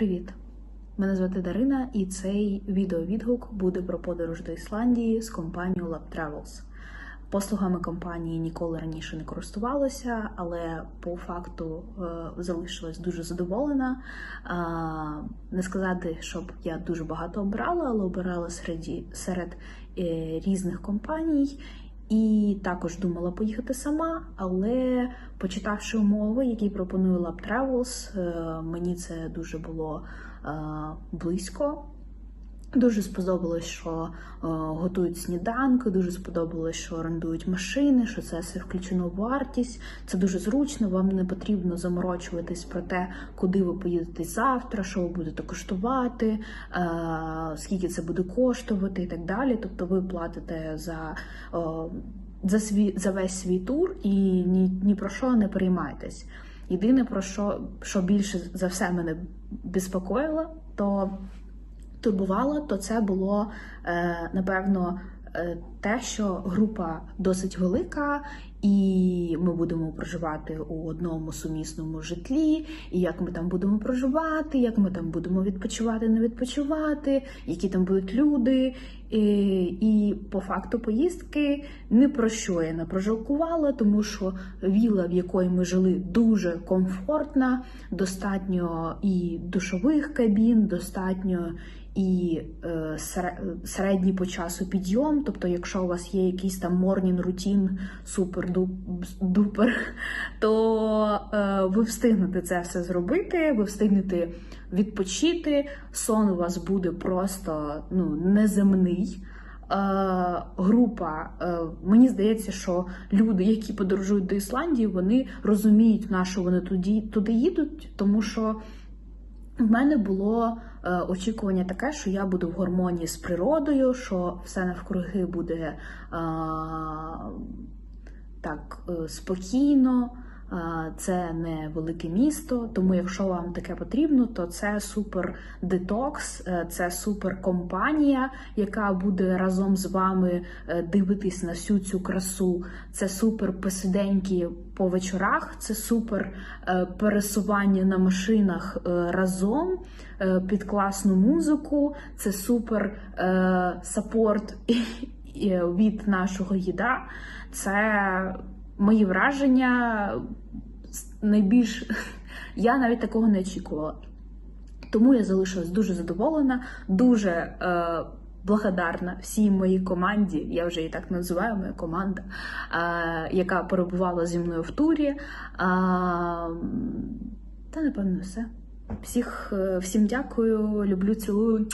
Привіт! Мене звати Дарина, і цей відеовідгук буде про подорож до Ісландії з компанією Lab Travels. Послугами компанії ніколи раніше не користувалася, але по факту е, залишилась дуже задоволена. А, Не сказати, щоб я дуже багато обирала, але обирала серед, серед е, різних компаній. І також думала поїхати сама, але почитавши умови, які пропонує Lab Travels, е, мені це дуже було е, близько. Дуже сподобалось, що е, готують сніданки, дуже сподобалось, що орендують машини, що це все включено в вартість. Це дуже зручно. Вам не потрібно заморочуватись про те, куди ви поїдете завтра, що ви будете коштувати, е, скільки це буде коштувати і так далі. Тобто ви платите за. е, за свій за весь свій тур і ні, ні про що не переймайтесь. Єдине про що, що більше за все мене безпокоїло, то турбувало, то це було е, напевно е, те, що група досить велика, і ми будемо проживати у одному сумісному житлі, і як ми там будемо проживати, як ми там будемо відпочивати, не відпочивати, які там будуть люди. І, по факту поїздки не про що я не прожалкувала, тому що віла, в якої ми жили, дуже комфортна, достатньо і душових кабін, достатньо і е, середній по часу підйом. Тобто, якщо у вас є якийсь там морнін рутін, супер-дупер, то е, ви встигнете це все зробити, ви встигнете відпочити. Сон у вас буде просто ну, неземний. Е, група, е, мені здається, що люди, які подорожують до Ісландії, вони розуміють, на що вони туди, туди їдуть, тому що в мене було е, очікування таке, що я буду в гармонії з природою, що все навкруги буде е, так спокійно. Це не велике місто, тому якщо вам таке потрібно, то це супер детокс, е, це супер компанія, яка буде разом з вами е, дивитись на всю цю красу. Це супер посиденьки по вечорах, це супер е, пересування на машинах разом під класну музику, це супер сапорт від нашого їда. Це мої враження найбільш я навіть такого не очікувала. Тому я залишилась дуже задоволена, дуже е, благодарна всій моїй команді, я вже її так називаю, моя команда, е, яка перебувала зі мною в турі. Е, та напевно все. Всіх, е, всім дякую, люблю, цілую.